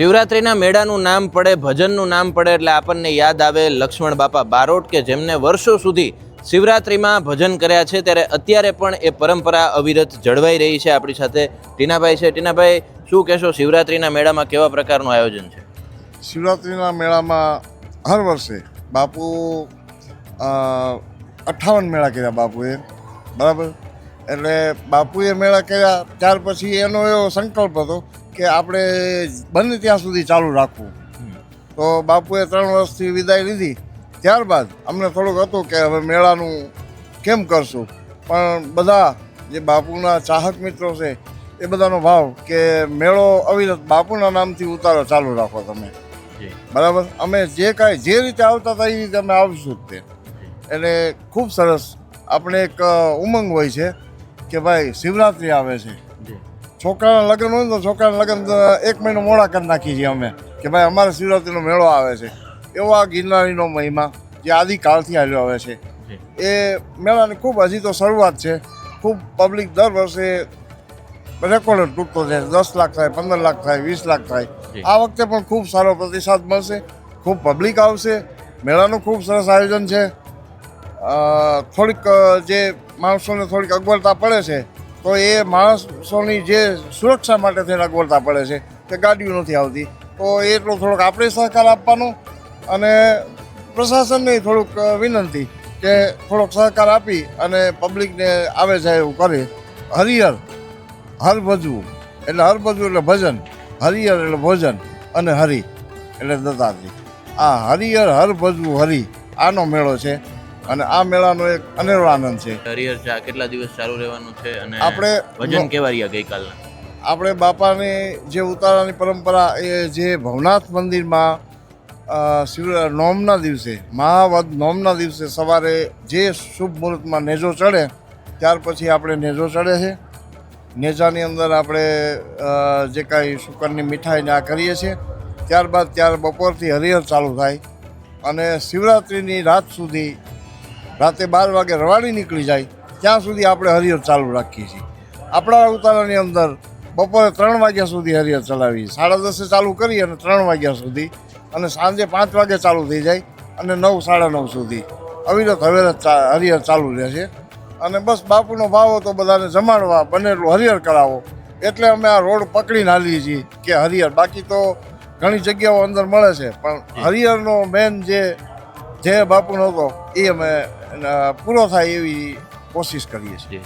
શિવરાત્રિના મેળાનું નામ પડે, ભજનનું નામ પડે એટલે આપણને યાદ આવે લક્ષ્મણ બાપા બારોટ કે જેમને વર્ષો સુધી શિવરાત્રિમાં ભજન કર્યા છે, ત્યારે અત્યારે પણ એ પરંપરા અવિરત જળવાઈ રહી છે. આપણી સાથે ટીનાભાઈ છે. ટીનાભાઈ, શું કહેશો? શિવરાત્રિના મેળામાં કેવા પ્રકારનું આયોજન છે? શિવરાત્રિના મેળામાં હર વર્ષે બાપુ અઠ્ઠાવન મેળા કર્યા બાપુએ. બરાબર? એટલે બાપુએ મેળા કર્યા ત્યાર પછી એનો એવો સંકલ્પ હતો કે આપણે બને ત્યાં સુધી ચાલુ રાખવું. તો બાપુએ ત્રણ વર્ષથી વિદાય લીધી. ત્યારબાદ અમને થોડુંક હતું કે હવે મેળાનું કેમ કરશું? પણ બધા જે બાપુના ચાહક મિત્રો છે એ બધાનો ભાવ કે મેળો અવિરત બાપુના નામથી ઉતારો ચાલુ રાખો તમે. બરાબર? અમે જે કાંઈ જે રીતે આવતા હતા એ રીતે અમે આવીશું જ તે. એટલે ખૂબ સરસ. આપણે એક ઉમંગ હોય છે. કે ભાઈ શિવરાત્રિ આવે છે. છોકરાના લગ્ન હોય ને તો છોકરાના લગ્ન એક મહિનો મોડા કરી નાખીએ છીએ અમે. કે ભાઈ અમારે શિવરાત્રિનો મેળો આવે છે. એવો આ ગિરનારીનો મહિમા જે આદિકાળથી આવ્યો આવે છે. એ મેળાની ખૂબ હજી તો શરૂઆત છે. ખૂબ પબ્લિક દર વર્ષે રેકોર્ડ તૂટતો છે દસ લાખ થાય પંદર લાખ થાય વીસ લાખ થાય. આ વખતે પણ ખૂબ સારો પ્રતિસાદ મળશે. ખૂબ પબ્લિક આવશે. મેળાનું ખૂબ સરસ આયોજન છે. થોડીક જે માણસોને થોડીક અગવડતા પડે છે, તો એ માણસોની જે સુરક્ષા માટે થઈને અગવડતા પડે છે, કે ગાડીઓ નથી આવતી. તો એટલો થોડોક આપણે સહકાર આપવાનો અને પ્રશાસનને થોડુંક વિનંતી કે થોડોક સહકાર આપી અને પબ્લિકને આવે જાય એવું કરે. હરિહર, હર ભજવું, એટલે હર ભજવું એટલે ભજન, હરિહર એટલે ભોજન અને હરિ એટલે દત્તાત્રી આ હરિહર, હર ભજવું, હરિ, આનો મેળો છે. અને આ મેળાનો એક અનેરો આનંદ છે. હરિહર ચા કેટલા દિવસ ચાલુ રહેવાનું છે અને આપણે ભજન કેવા રહ્યા ગઈકાલના? આપણે બાપાની જે ઉતારાની પરંપરા એ જે ભવનાથ મંદિરમાં શિવ નોમના દિવસે મહાવદ નોમના દિવસે સવારે જે શુભ મુહૂર્તમાં નેજો ચડે ત્યાર પછી આપણે નેજો ચડે છે. નેજાની અંદર આપણે જે કાંઈ શુકરની મીઠાઈને આ કરીએ છીએ. ત્યારબાદ ત્યાર બપોરથી હરિહર ચાલુ થાય અને શિવરાત્રિની રાત સુધી રાતે બાર વાગે રવાડી નીકળી જાય, ત્યાં સુધી આપણે હરિહર ચાલુ રાખીએ છીએ. આપણા ઉતારાની અંદર બપોરે ત્રણ વાગ્યા સુધી હરિહર ચલાવીએ સાડા દસે ચાલુ કરી અને ત્રણ વાગ્યા સુધી અને સાંજે પાંચ વાગે ચાલુ થઈ જાય અને નવ, સાડા નવ સુધી અવિરત હવે ચા- હરિહર ચાલુ રહે છે અને બસ બાપુનો ભાવ હતો બધાને જમાડવા બને એટલું હરિહર કરાવો. એટલે અમે આ રોડ પકડીને હાલીએ છીએ કે હરિયર બાકી તો ઘણી જગ્યાઓ અંદર મળે છે, પણ હરિહરનો મેન જે જે બાપુનો હતો એ અમે પૂરો થાય એવી કોશિશ કરીએ છીએ.